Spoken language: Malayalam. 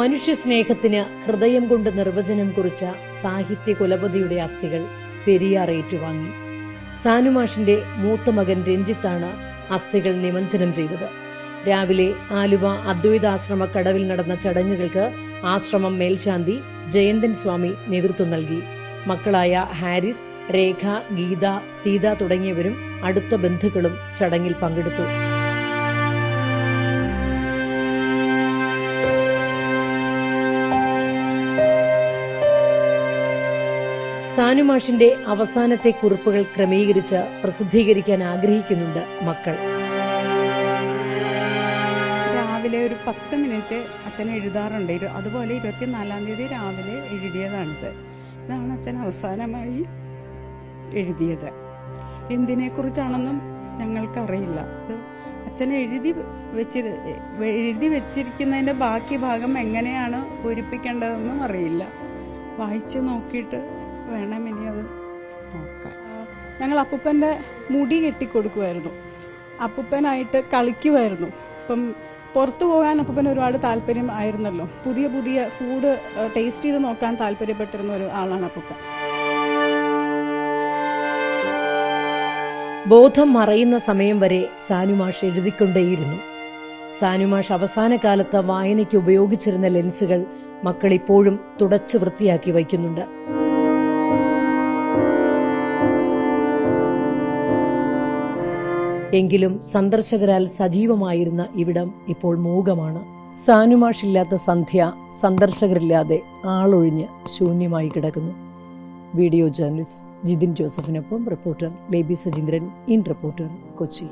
മനുഷ്യ സ്നേഹത്തിന് ഹൃദയം കൊണ്ട് നിർവചനം കുറിച്ച സാഹിത്യ കുലപതിയുടെ അസ്ഥികൾ പെരിയാർ ഏറ്റുവാങ്ങി. സാനുമാഷിന്റെ മൂത്ത മകൻ രഞ്ജിത്താണ് അസ്ഥികൾ നിമഞ്ജനം ചെയ്തത്. രാവിലെ ആലുവ അദ്വൈതാശ്രമ കടവിൽ നടന്ന ചടങ്ങുകൾക്ക് ആശ്രമം മേൽശാന്തി ജയന്തൻ സ്വാമി നേതൃത്വം നൽകി. മക്കളായ ഹാരിസ് രേഖ ഗീത സീത തുടങ്ങിയവരും അടുത്ത ബന്ധുക്കളും ചടങ്ങിൽ പങ്കെടുത്തു. സാനുമാഷിന്റെ അവസാനത്തെ കുറിപ്പുകൾ ക്രമീകരിച്ച് പ്രസിദ്ധീകരിക്കാൻ ആഗ്രഹിക്കുന്നുണ്ട് മക്കൾ. രാവിലെ ഒരു പത്ത് മിനിറ്റ് അച്ഛൻ എഴുതാറുണ്ട്. അതുപോലെ ഇരുപത്തിനാലാം തീയതി രാവിലെ എഴുതിയതാണിത്. ഇതാണ് അച്ഛൻ അവസാനമായി എഴുതിയത്. എന്തിനെക്കുറിച്ചാണെന്നും ഞങ്ങൾക്കറിയില്ല. അച്ഛൻ എഴുതി വെച്ചി എഴുതി വെച്ചിരിക്കുന്നതിന്റെ ബാക്കി ഭാഗം എങ്ങനെയാണ് പൂരിപ്പിക്കേണ്ടതെന്നും അറിയില്ല. വായിച്ചു നോക്കിയിട്ട് വേണം ഇനി അത് ഞങ്ങൾ അപ്പൂപ്പന്റെ മുടി കെട്ടിക്കൊടുക്കുമായിരുന്നു അപ്പൂപ്പനായിട്ട് കളിക്കുമായിരുന്നു ഇപ്പം പുറത്തു പോകാൻ അപ്പൂപ്പന് ഒരുപാട് താല്പര്യം ആയിരുന്നല്ലോ. പുതിയ പുതിയ ഫുഡ് ടേസ്റ്റ് ചെയ്ത് നോക്കാൻ താല്പര്യപ്പെട്ടിരുന്ന ഒരു ആളാണ് അപ്പൂപ്പൻ. ബോധം മറയുന്ന സമയം വരെ സാനുമാഷ് എഴുതിക്കൊണ്ടേയിരുന്നു. സാനുമാഷ് അവസാന കാലത്ത് വായനയ്ക്ക് ഉപയോഗിച്ചിരുന്ന ലെൻസുകൾ മക്കൾ ഇപ്പോഴും തുടച്ചു വൃത്തിയാക്കി വയ്ക്കുന്നുണ്ട്. എങ്കിലും സന്ദർശകരാൽ സജീവമായിരുന്ന ഇവിടം ഇപ്പോൾ മൂകമാണ്. സാനുമാഷില്ലാത്ത സന്ധ്യ സന്ദർശകരില്ലാതെ ആളൊഴിഞ്ഞ് ശൂന്യമായി കിടക്കുന്നു. Video journalist Jithin ജോസഫിനൊപ്പം reporter Leby Sajeendran in reporter Kochi.